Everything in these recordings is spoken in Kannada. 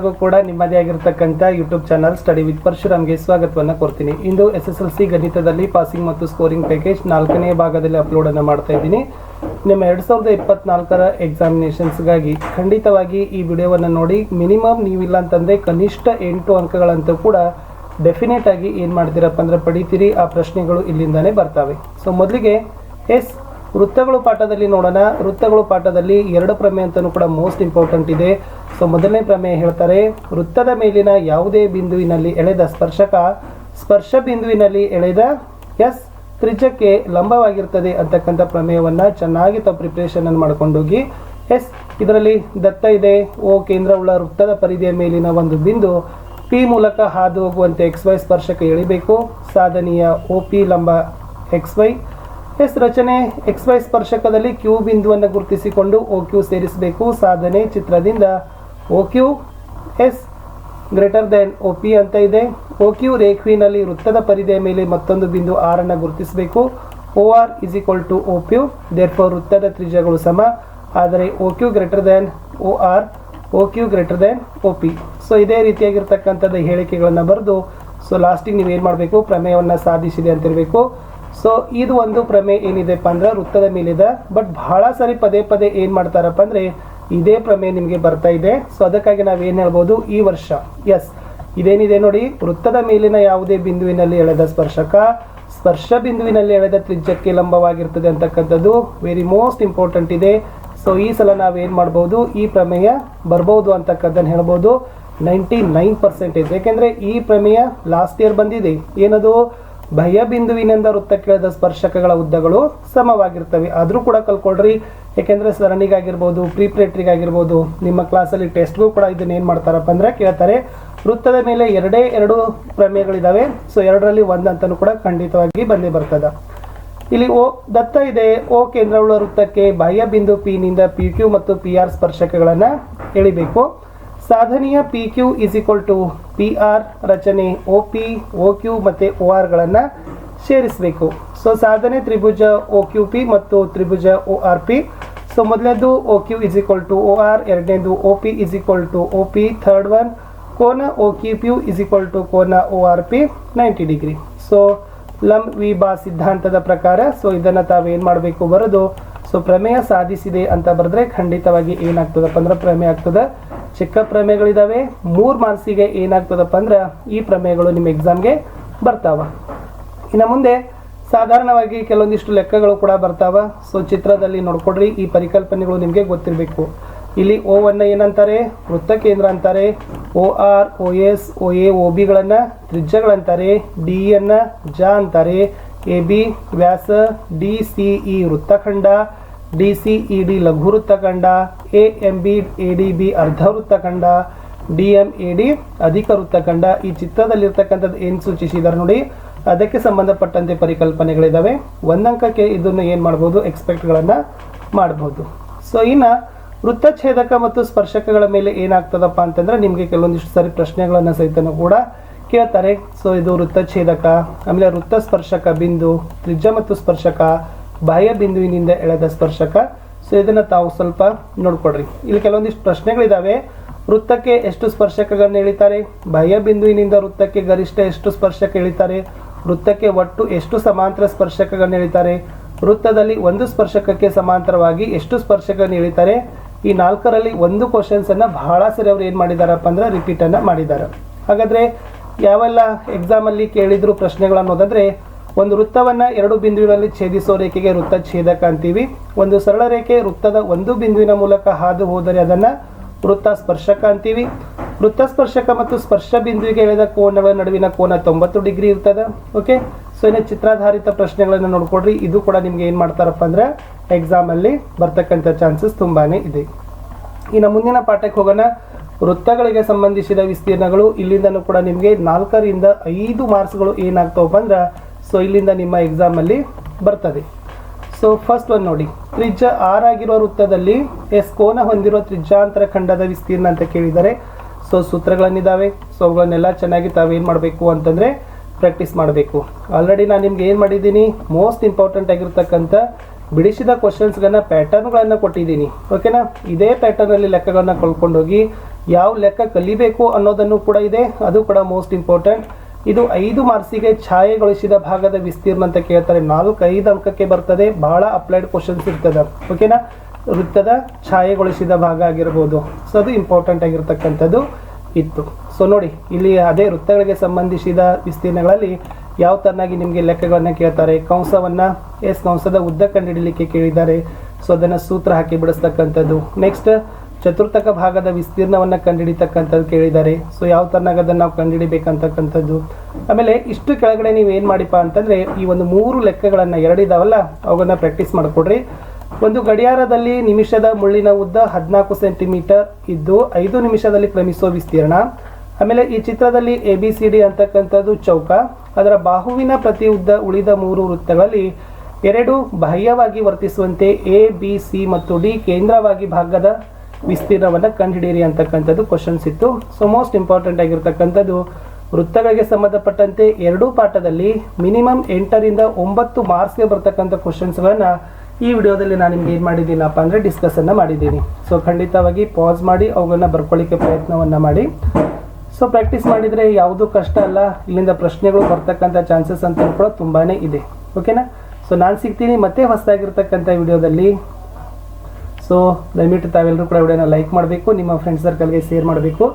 ಹಾಗೂ ಕೂಡ ನಿಮ್ಮದೇ ಆಗಿರತಕ್ಕಂಥ ಯೂಟ್ಯೂಬ್ ಚಾನಲ್ ಸ್ಟಡಿ ವಿತ್ ಪರಶುರಾಮ್ಗೆ ಸ್ವಾಗತವನ್ನು ಕೊಡ್ತೀನಿ ಇಂದು ಎಸ್ ಎಸ್ ಎಲ್ ಸಿ ಗಣಿತದಲ್ಲಿ ಪಾಸಿಂಗ್ ಮತ್ತು ಸ್ಕೋರಿಂಗ್ ಪ್ಯಾಕೇಜ್ ನಾಲ್ಕನೇ ಭಾಗದಲ್ಲಿ ಅಪ್ಲೋಡ್ ಅನ್ನು ಮಾಡ್ತಾ ಇದ್ದೀನಿ. ನಿಮ್ಮ ಎರಡು ಸಾವಿರದ ಇಪ್ಪತ್ನಾಲ್ಕರ ಎಕ್ಸಾಮಿನೇಷನ್ಸ್ಗಾಗಿ ಖಂಡಿತವಾಗಿ ಈ ವಿಡಿಯೋವನ್ನು ನೋಡಿ ಮಿನಿಮಮ್ ನೀವಿಲ್ಲ ಅಂತಂದರೆ ಕನಿಷ್ಠ ಎಂಟು ಅಂಕಗಳಂತೂ ಕೂಡ ಡೆಫಿನೆಟ್ ಆಗಿ ಏನು ಮಾಡ್ತೀರಪ್ಪ ಅಂದ್ರೆ ಪಡಿತೀರಿ, ಆ ಪ್ರಶ್ನೆಗಳು ಇಲ್ಲಿಂದಾನೇ ಬರ್ತವೆ. ಸೊ ಮೊದಲಿಗೆ ಎಸ್ ವೃತ್ತಗಳು ಪಾಠದಲ್ಲಿ ನೋಡೋಣ. ವೃತ್ತಗಳು ಪಾಠದಲ್ಲಿ ಎರಡು ಪ್ರಮೇಯ ಅಂತಲೂ ಕೂಡ ಮೋಸ್ಟ್ ಇಂಪಾರ್ಟೆಂಟ್ ಇದೆ. ಸೊ ಮೊದಲನೇ ಪ್ರಮೇಯ ಹೇಳ್ತಾರೆ, ವೃತ್ತದ ಮೇಲಿನ ಯಾವುದೇ ಬಿಂದುವಿನಲ್ಲಿ ಎಳೆದ ಸ್ಪರ್ಶಕ, ಸ್ಪರ್ಶ ಬಿಂದುವಿನಲ್ಲಿ ಎಳೆದ ಎಸ್ ತ್ರಿಜ್ಯಕ್ಕೆ ಲಂಬವಾಗಿರ್ತದೆ ಅಂತಕ್ಕಂಥ ಪ್ರಮೇಯವನ್ನು ಚೆನ್ನಾಗಿ ತಾವು ಪ್ರಿಪ್ರೇಷನ್ ಅನ್ನು ಮಾಡ್ಕೊಂಡೋಗಿ ಎಸ್ ಇದರಲ್ಲಿ ದತ್ತ ಇದೆ. ಓ, ಕೇಂದ್ರವುಳ್ಳ ವೃತ್ತದ ಪರಿಧಿಯ ಮೇಲಿನ ಒಂದು ಬಿಂದು ಪಿ ಮೂಲಕ ಹಾದು ಹೋಗುವಂತೆ ಎಕ್ಸ್ ವೈ ಸ್ಪರ್ಶಕ ಎಳಿಬೇಕು. ಸಾಧನೀಯ ಓ ಪಿ ಲಂಬ ಎಕ್ಸ್ ವೈ ಎಸ್ ರಚನೆ ಎಕ್ಸ್ ವೈ ಸ್ಪರ್ಶಕದಲ್ಲಿ ಕ್ಯೂ ಬಿಂದುವನ್ನು ಗುರುತಿಸಿಕೊಂಡು ಓ ಕ್ಯೂ ಸೇರಿಸಬೇಕು. ಸಾಧನೆ ಚಿತ್ರದಿಂದ O Q S greater than O P ಅಂತ ಇದೆ. ಓ ಕ್ಯೂ ರೇಖ್ವಿನಲ್ಲಿ ವೃತ್ತದ ಪರಿಧಿಯ ಮೇಲೆ ಮತ್ತೊಂದು ಬಿಂದು ಆರ್ ಅನ್ನು ಗುರುತಿಸಬೇಕು. O R is equal to O therefore ವೃತ್ತದ ತ್ರಿಜ್ಯಗಳು ಸಮ. ಆದರೆ O Q greater than O R O Q greater than O P so ಇದೇ ರೀತಿಯಾಗಿರ್ತಕ್ಕಂಥದ್ದು ಹೇಳಿಕೆಗಳನ್ನು ಬರೆದು ಸೊ ಲಾಸ್ಟಿಗೆ ಏನು ಮಾಡಬೇಕು? ಪ್ರಮೇಯವನ್ನು ಸಾಧಿಸಿದೆ ಅಂತಿರಬೇಕು ಸೊ ಇದು ಒಂದು ಪ್ರಮೇಯ ಏನಿದೆಪ್ಪ ಅಂದ್ರೆ ವೃತ್ತದ ಮೇಲಿದೆ. ಬಟ್ ಬಹಳ ಸರಿ ಪದೇ ಪದೇ ಏನು ಮಾಡ್ತಾರಪ್ಪ ಅಂದ್ರೆ ಇದೇ ಪ್ರಮೇಯ ನಿಮಗೆ ಬರ್ತಾ ಇದೆ. ಸೊ ಅದಕ್ಕಾಗಿ ನಾವೇನು ಹೇಳ್ಬೋದು? ಈ ವರ್ಷ. ಎಸ್ ಇದೇನಿದೆ ನೋಡಿ, ವೃತ್ತದ ಮೇಲಿನ ಯಾವುದೇ ಬಿಂದುವಿನಲ್ಲಿ ಎಳೆದ ಸ್ಪರ್ಶಕ, ಸ್ಪರ್ಶ ಬಿಂದುವಿನಲ್ಲಿ ಎಳೆದ ತ್ರಿಜ್ಯಕ್ಕೆ ಲಂಬವಾಗಿರ್ತದೆ ಅಂತಕ್ಕಂಥದ್ದು ವೆರಿ ಮೋಸ್ಟ್ ಇಂಪಾರ್ಟೆಂಟ್ ಇದೆ. ಸೊ ಈ ಸಲ ನಾವೇನು ಮಾಡ್ಬೋದು? ಈ ಪ್ರಮೇಯ ಬರ್ಬೋದು ಅಂತಕ್ಕಂಥದ್ದನ್ನು ಹೇಳ್ಬೋದು. ನೈಂಟಿ ನೈನ್ ಪರ್ಸೆಂಟೇಜ್ ಯಾಕೆಂದರೆ ಈ ಪ್ರಮೇಯ ಲಾಸ್ಟ್ ಇಯರ್ ಬಂದಿದೆ. ಏನದು? ಭಯ ಬಿಂದುವಿನಿಂದ ವೃತ್ತಕ್ಕೆಳೆದ ಸ್ಪರ್ಶಕಗಳ ಉದ್ದಗಳು ಸಮವಾಗಿರ್ತವೆ. ಆದರೂ ಕೂಡ ಕಲ್ಕೊಳ್ರಿ ಯಾಕೆಂದರೆ ಸರಣಿಗಾಗಿರ್ಬೋದು, ಪ್ರೀಪ್ರೇಟ್ರಿಗಾಗಿರ್ಬೋದು, ನಿಮ್ಮ ಕ್ಲಾಸಲ್ಲಿ ಟೆಸ್ಟ್ಗೂ ಕೂಡ ಇದನ್ನ ಏನು ಮಾಡ್ತಾರಪ್ಪ ಅಂದರೆ ಕೇಳ್ತಾರೆ. ವೃತ್ತದ ಮೇಲೆ ಎರಡೇ ಎರಡು ಪ್ರಮೇಯಗಳಿದ್ದಾವೆ ಸೊ ಎರಡರಲ್ಲಿ ಒಂದು ಅಂತಲೂ ಕೂಡ ಖಂಡಿತವಾಗಿ ಬಂದೇ ಬರ್ತದೆ. ಇಲ್ಲಿ ಓ, ದತ್ತ ಇದೆ. ಓ ಕೇಂದ್ರವುಳ್ಳ ವೃತ್ತಕ್ಕೆ ಬಾಹ್ಯ ಬಿಂದು ಪಿ ನಿಂದ ಪಿ ಕ್ಯೂ ಮತ್ತು ಪಿ ಆರ್ ಸ್ಪರ್ಶಕಗಳನ್ನು ಎಳಿಬೇಕು. ಸಾಧನೀಯ P Q is equal to P R ರಚನೆ ಒ ಪಿ ಒ ಕ್ಯೂ ಮತ್ತು ಒ ಆರ್ಗಳನ್ನು ಸೇರಿಸಬೇಕು. ಸೊ ಸಾಧನೆ ತ್ರಿಭುಜ ಒ ಕ್ಯೂ ಪಿ ಮತ್ತು ತ್ರಿಭುಜ ಒ ಆರ್ ಪಿ ಸೊ ಮೊದಲನೇದು O Q is equal to O R ಎರಡನೇದು O P is equal to O P third one ಕೋನ O Q P is equal to ಕೋನ O R P ninety degree so ಲಂ ವಿ ಬಾ ಸಿದ್ಧಾಂತದ ಪ್ರಕಾರ ಸೊ ಇದನ್ನು ತಾವೇನು ಮಾಡಬೇಕು ಬರೆದು? ಸೊ ಪ್ರಮೇಯ ಸಾಧಿಸಿದೆ ಅಂತ ಬರೆದ್ರೆ ಖಂಡಿತವಾಗಿ ಏನಾಗ್ತದಪ್ಪ ಅಂದ್ರೆ ಪ್ರಮೇಯ ಆಗ್ತದೆ. ಚಿಕ್ಕ ಪ್ರಮೇಯಗಳಿದಾವೆ. ಮೂರು ಮಾರ್ಕ್ಸಿಗೆ ಏನಾಗ್ತದಪ್ಪ ಅಂದ್ರೆ ಈ ಪ್ರಮೇಯಗಳು ನಿಮ್ಮ ಎಕ್ಸಾಮ್ಗೆ ಬರ್ತಾವ. ಇನ್ನು ಮುಂದೆ ಸಾಧಾರಣವಾಗಿ ಕೆಲವೊಂದಿಷ್ಟು ಲೆಕ್ಕಗಳು ಕೂಡ ಬರ್ತಾವ. ಸೊ ಚಿತ್ರದಲ್ಲಿ ನೋಡ್ಕೊಡ್ರಿ. ಈ ಪರಿಕಲ್ಪನೆಗಳು ನಿಮಗೆ ಗೊತ್ತಿರಬೇಕು. ಇಲ್ಲಿ ಓ ಅನ್ನ ಏನಂತಾರೆ? ವೃತ್ತ ಕೇಂದ್ರ ಅಂತಾರೆ. O R O S O A O ಬಿಗಳನ್ನು ತ್ರಿಜ್ಯಗಳಂತಾರೆ. ಡಿ ಅನ್ನ ಜ ಅಂತಾರೆ. ಎ ಬಿ ವ್ಯಾಸ D C E ವೃತ್ತಖಂಡ. D C E D A M B A D B ಅರ್ಧ ವೃತ್ತಖಂಡ ಡಿ ಎಂ ಎ ಡಿ ಅಧಿಕ ವೃತ್ತಖಂಡ ಈ ಚಿತ್ರದಲ್ಲಿರ್ತಕ್ಕಂಥದ್ದು ಏನು ಸೂಚಿಸಿದ್ದಾರೆ ನೋಡಿ. ಅದಕ್ಕೆ ಸಂಬಂಧಪಟ್ಟಂತೆ ಪರಿಕಲ್ಪನೆಗಳಿದ್ದಾವೆ ಒಂದಂಕಕ್ಕೆ ಇದನ್ನು ಏನು ಮಾಡ್ಬೋದು ಎಕ್ಸ್ಪೆಕ್ಟ್ಗಳನ್ನು ಮಾಡ್ಬೋದು. ಸೊ ಇನ್ನು ವೃತ್ತಛೇದಕ ಮತ್ತು ಸ್ಪರ್ಶಕಗಳ ಮೇಲೆ ಏನಾಗ್ತದಪ್ಪ ಅಂತಂದ್ರೆ ನಿಮಗೆ ಕೆಲವೊಂದಿಷ್ಟು ಸಾರಿ ಪ್ರಶ್ನೆಗಳನ್ನು ಸಹಿತನೂ ಕೂಡ ಕೇಳ್ತಾರೆ. ಸೊ ಇದು ವೃತ್ತಛೇದಕ ಆಮೇಲೆ ವೃತ್ತ ಸ್ಪರ್ಶಕ ಬಿಂದು, ತ್ರಿಜ್ಯ ಮತ್ತು ಸ್ಪರ್ಶಕ ಬಾಹ್ಯ ಬಿಂದುವಿನಿಂದ ಎಳೆದ ಸ್ಪರ್ಶಕ, ಸೊ ಇದನ್ನು ತಾವು ಸ್ವಲ್ಪ ನೋಡ್ಕೊಡ್ರಿ. ಇಲ್ಲಿ ಕೆಲವೊಂದಿಷ್ಟು ಪ್ರಶ್ನೆಗಳಿದ್ದಾವೆ ವೃತ್ತಕ್ಕೆ ಎಷ್ಟು ಸ್ಪರ್ಶಕಗಳನ್ನು ಎಳಿತಾರೆ? ಬಾಹ್ಯ ಬಿಂದುವಿನಿಂದ ವೃತ್ತಕ್ಕೆ ಗರಿಷ್ಠ ಎಷ್ಟು ಸ್ಪರ್ಶಕ ಎಳಿತಾರೆ? ವೃತ್ತಕ್ಕೆ ಒಟ್ಟು ಎಷ್ಟು ಸಮಾಂತರ ಸ್ಪರ್ಶಕಗಳನ್ನು ಎಳಿತಾರೆ? ವೃತ್ತದಲ್ಲಿ ಒಂದು ಸ್ಪರ್ಶಕಕ್ಕೆ ಸಮಾಂತರವಾಗಿ ಎಷ್ಟು ಸ್ಪರ್ಶಕಗಳನ್ನು ಎಳಿತಾರೆ? ಈ ನಾಲ್ಕರಲ್ಲಿ ಒಂದು ಕ್ವಶನ್ಸನ್ನು ಬಹಳ ಸರಿ ಅವ್ರು ಏನು ಮಾಡಿದಾರಪ್ಪ ಅಂದ್ರೆ ರಿಪೀಟನ್ನು ಮಾಡಿದ್ದಾರೆ ಹಾಗಾದ್ರೆ ಯಾವೆಲ್ಲ ಎಕ್ಸಾಮ್ ಅಲ್ಲಿ ಕೇಳಿದ್ರು ಪ್ರಶ್ನೆಗಳು ಅನ್ನೋದಂದ್ರೆ ಒಂದು ವೃತ್ತವನ್ನು ಎರಡು ಬಿಂದುವಿನಲ್ಲಿ ಛೇದಿಸೋ ರೇಖೆಗೆ ವೃತ್ತ ಛೇದಕ ಅಂತೀವಿ. ಒಂದು ಸರಳ ರೇಖೆ ವೃತ್ತದ ಒಂದು ಬಿಂದುವಿನ ಮೂಲಕ ಹಾದು ಹೋದರೆ ಅದನ್ನ ವೃತ್ತ ಸ್ಪರ್ಶಕ ಅಂತೀವಿ. ವೃತ್ತ ಸ್ಪರ್ಶಕ ಮತ್ತು ಸ್ಪರ್ಶ ಬಿಂದುವಿಗೆ ಎಳೆದ ಕೋನಗಳ ನಡುವಿನ ಕೋನ ತೊಂಬತ್ತು ಡಿಗ್ರಿ ಇರ್ತದೆ. ಓಕೆ ಸೊ ಇನ್ನು ಚಿತ್ರಾಧಾರಿತ ಪ್ರಶ್ನೆಗಳನ್ನು ನೋಡ್ಕೊಡ್ರಿ ಇದು ಕೂಡ ನಿಮ್ಗೆ ಏನು ಮಾಡ್ತಾರಪ್ಪ ಅಂದ್ರೆ ಎಕ್ಸಾಮಲ್ಲಿ ಬರ್ತಕ್ಕಂಥ ಚಾನ್ಸಸ್ ತುಂಬಾನೇ ಇದೆ. ಇನ್ನು ಮುಂದಿನ ಪಾಠಕ್ಕೆ ಹೋಗೋಣ. ವೃತ್ತಗಳಿಗೆ ಸಂಬಂಧಿಸಿದ ವಿಸ್ತೀರ್ಣಗಳು ಇಲ್ಲಿಂದನೂ ಕೂಡ ನಿಮಗೆ ನಾಲ್ಕರಿಂದ ಐದು ಮಾರ್ಕ್ಸ್ಗಳು ಏನಾಗ್ತಾವಪ್ಪ ಅಂದ್ರೆ ಸೊ ಇಲ್ಲಿಂದ ನಿಮ್ಮ ಎಕ್ಸಾಮಲ್ಲಿ ಬರ್ತದೆ. ಸೊ ಫಸ್ಟ್ ಒಂದು ನೋಡಿ. ತ್ರಿಜ್ಯ ಆರ್ ಆಗಿರುವ ವೃತ್ತದಲ್ಲಿ ಎಸ್ ಕೋನ ಹೊಂದಿರೋ ತ್ರಿಜ್ಯಾಂತರ ಖಂಡದ ವಿಸ್ತೀರ್ಣ ಅಂತ ಕೇಳಿದ್ದಾರೆ ಸೊ ಸೂತ್ರಗಳನ್ನಿದ್ದಾವೆ ಸೊ ಅವುಗಳನ್ನೆಲ್ಲ ಚೆನ್ನಾಗಿ ತಾವೇನು ಮಾಡಬೇಕು ಅಂತಂದರೆ ಪ್ರಾಕ್ಟೀಸ್ ಮಾಡಬೇಕು. ಆಲ್ರೆಡಿ ನಾನು ನಿಮ್ಗೆ ಏನು ಮಾಡಿದ್ದೀನಿ? ಮೋಸ್ಟ್ ಇಂಪಾರ್ಟೆಂಟ್ ಆಗಿರ್ತಕ್ಕಂಥ ಬಿಡಿಸಿದ ಕ್ವಶನ್ಸ್ಗಳನ್ನು ಪ್ಯಾಟರ್ನ್ಗಳನ್ನು ಕೊಟ್ಟಿದ್ದೀನಿ. ಓಕೆನಾ ಇದೇ ಪ್ಯಾಟರ್ನಲ್ಲಿ ಲೆಕ್ಕಗಳನ್ನ ಕಳ್ಕೊಂಡೋಗಿ, ಯಾವ ಲೆಕ್ಕ ಕಲಿಬೇಕು ಅನ್ನೋದನ್ನು ಕೂಡ ಇದೆ. ಅದು ಕೂಡ ಮೋಸ್ಟ್ ಇಂಪಾರ್ಟೆಂಟ್ ಇದು ಐದು ಮಾರ್ಕ್ಸಿಗೆ ಛಾಯೆಗೊಳಿಸಿದ ಭಾಗದ ವಿಸ್ತೀರ್ಣ ಅಂತ ಕೇಳ್ತಾರೆ. ನಾಲ್ಕು, ಐದು ಅಂಕಕ್ಕೆ ಬರ್ತದೆ. ಬಹಳ ಅಪ್ಲೈಡ್ ಕ್ವಶನ್ಸ್ ಇರ್ತದೆ. ಓಕೆನಾ ವೃತ್ತದ ಛಾಯೆಗೊಳಿಸಿದ ಭಾಗ ಆಗಿರ್ಬೋದು. ಸೊ ಅದು ಇಂಪಾರ್ಟೆಂಟ್ ಆಗಿರ್ತಕ್ಕಂಥದ್ದು ಇತ್ತು. ಸೊ ನೋಡಿ, ಇಲ್ಲಿ ಅದೇ ವೃತ್ತಗಳಿಗೆ ಸಂಬಂಧಿಸಿದ ವಿಸ್ತೀರ್ಣಗಳಲ್ಲಿ ಯಾವ ತರನಾಗಿ ನಿಮಗೆ ಲೆಕ್ಕಗಳನ್ನ ಕೇಳ್ತಾರೆ? ಕಂಸವನ್ನು, ಎಸ್ ಕಂಸದ ಉದ್ದ ಕಂಡುಹಿಡಲಿಕ್ಕೆ ಕೇಳಿದ್ದಾರೆ. ಸೊ ಅದನ್ನ ಸೂತ್ರ ಹಾಕಿ ಬಿಡಿಸ್ತಕ್ಕಂಥದ್ದು. ನೆಕ್ಸ್ಟ್ ಚತುರ್ಥಕ ಭಾಗದ ವಿಸ್ತೀರ್ಣವನ್ನು ಕಂಡುಹಿಡಿತಕ್ಕಂಥದ್ದು ಕೇಳಿದ್ದಾರೆ. ಸೊ ಯಾವ ತರನಾಗ ಅದನ್ನು ನಾವು ಕಂಡುಹಿಡಿಬೇಕಂತಕ್ಕಂಥದ್ದು ಆಮೇಲೆ ಇಷ್ಟು ಕೆಳಗಡೆ ನೀವು ಏನು ಮಾಡಿಪ್ಪ ಅಂತಂದರೆ, ಈ ಒಂದು ಮೂರು ಲೆಕ್ಕಗಳನ್ನು ಎರಡಿದಾವಲ್ಲ ಅವುಗಳನ್ನ ಪ್ರಾಕ್ಟೀಸ್ ಮಾಡಿಕೊಡ್ರಿ. ಒಂದು ಗಡಿಯಾರದಲ್ಲಿ ನಿಮಿಷದ ಮುಳ್ಳಿನ ಉದ್ದ ಹದಿನಾಲ್ಕು ಸೆಂಟಿಮೀಟರ್ ಇದ್ದು, ಐದು ನಿಮಿಷದಲ್ಲಿ ಕ್ರಮಿಸೋ ವಿಸ್ತೀರ್ಣ. ಆಮೇಲೆ ಈ ಚಿತ್ರದಲ್ಲಿ ಎ ಬಿ ಸಿ ಡಿ ಅಂತಕ್ಕಂಥದ್ದು ಚೌಕ. ಅದರ ಬಾಹುವಿನ ಪ್ರತಿ ಉದ್ದ ಉಳಿದ ಮೂರು ವೃತ್ತಗಳಲ್ಲಿ ಎರಡು ಬಾಹ್ಯವಾಗಿ ವರ್ತಿಸುವಂತೆ ಎ ಬಿ ಸಿ ಮತ್ತು ಡಿ ಕೇಂದ್ರವಾಗಿ ಭಾಗದ ವಿಸ್ತೀರ್ಣವನ್ನು ಕಂಡುಹಿಡಿಯಿರಿ ಅಂತಕ್ಕಂಥದ್ದು ಕ್ವಶನ್ಸ್ ಇತ್ತು. ಸೊ ಮೋಸ್ಟ್ ಇಂಪಾರ್ಟೆಂಟ್ ಆಗಿರ್ತಕ್ಕಂಥದ್ದು, ವೃತ್ತಗಳಿಗೆ ಸಂಬಂಧಪಟ್ಟಂತೆ ಎರಡೂ ಪಾಠದಲ್ಲಿ ಮಿನಿಮಮ್ ಎಂಟರಿಂದ ಒಂಬತ್ತು ಮಾರ್ಕ್ಸ್ಗೆ ಬರ್ತಕ್ಕಂಥ ಕ್ವಶನ್ಸ್ಗಳನ್ನು ಈ ವಿಡಿಯೋದಲ್ಲಿ ನಾನು ನಿಮ್ಗೆ ಏನು ಮಾಡಿದ್ದೀನಪ್ಪ ಅಂದರೆ ಡಿಸ್ಕಸನ್ನು ಮಾಡಿದ್ದೀನಿ. ಸೊ ಖಂಡಿತವಾಗಿ ಪಾಸ್ ಮಾಡಿ, ಅವುಗಳನ್ನ ಬರ್ಕೊಳ್ಳಿಕ್ಕೆ ಪ್ರಯತ್ನವನ್ನು ಮಾಡಿ. ಸೊ ಪ್ರಾಕ್ಟೀಸ್ ಮಾಡಿದರೆ ಯಾವುದೂ ಕಷ್ಟ ಅಲ್ಲ, ಇಲ್ಲಿಂದ ಪ್ರಶ್ನೆಗಳು ಬರ್ತಕ್ಕಂಥ ಚಾನ್ಸಸ್ ಅಂತ ಕೂಡ ತುಂಬಾ ಇದೆ. ಓಕೆನಾ ಸೊ ನಾನು ಸಿಗ್ತೀನಿ, ಮತ್ತೆ ಹೊಸದಾಗಿರ್ತಕ್ಕಂಥ ವಿಡಿಯೋದಲ್ಲಿ. ಸೊ ದಯವಿಟ್ಟು ತಾವೆಲ್ಲರೂ ಕೂಡ ವಿಡಿಯೋನ ಲೈಕ್ ಮಾಡಬೇಕು, ನಿಮ್ಮ ಫ್ರೆಂಡ್ ಸರ್ಕಲ್ಗೆ ಶೇರ್ ಮಾಡಬೇಕು.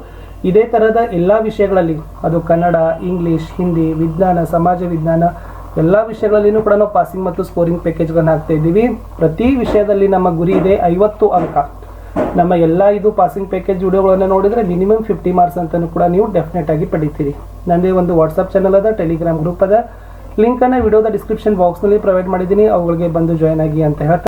ಇದೇ ಥರದ ಎಲ್ಲ ವಿಷಯಗಳಲ್ಲಿ ಅದು ಕನ್ನಡ, ಇಂಗ್ಲೀಷ್, ಹಿಂದಿ, ವಿಜ್ಞಾನ, ಸಮಾಜ ವಿಜ್ಞಾನ ಎಲ್ಲ ವಿಷಯಗಳಲ್ಲಿಯೂ ಕೂಡ ನಾವು ಪಾಸಿಂಗ್ ಮತ್ತು ಸ್ಕೋರಿಂಗ್ ಪ್ಯಾಕೇಜ್ಗಳನ್ನು ಹಾಕ್ತಾ ಇದ್ದೀವಿ. ಪ್ರತಿ ವಿಷಯದಲ್ಲಿ ನಮ್ಮ ಗುರಿ ಇದೆ ಐವತ್ತು ಅಂಕ. ನಮ್ಮ ಎಲ್ಲ ಇದು ಪಾಸಿಂಗ್ ಪ್ಯಾಕೇಜ್ ವಿಡಿಯೋಗಳನ್ನು ನೋಡಿದರೆ ಮಿನಿಮಮ್ ಫಿಫ್ಟಿ ಮಾರ್ಕ್ಸ್ ಅಂತಲೂ ಕೂಡ ನೀವು ಡೆಫಿನೆಟ್ ಆಗಿ ಪಡಿತೀರಿ. ನನ್ನದೇ ಒಂದು ವಾಟ್ಸಪ್ ಚಾನಲ್ ಅದ ಟೆಲಿಗ್ರಾಮ್ ಗ್ರೂಪ್ ಅದ. ಲಿಂಕನ್ನು ವಿಡಿಯೋದ ಡಿಸ್ಕ್ರಿಪ್ಷನ್ ಬಾಕ್ಸ್ನಲ್ಲಿ ಪ್ರೊವೈಡ್ ಮಾಡಿದ್ದೀನಿ. ಅವುಗಳಿಗೆ ಬಂದು ಜಾಯ್ನ್ ಆಗಿ ಅಂತ ಹೇಳ್ತಾ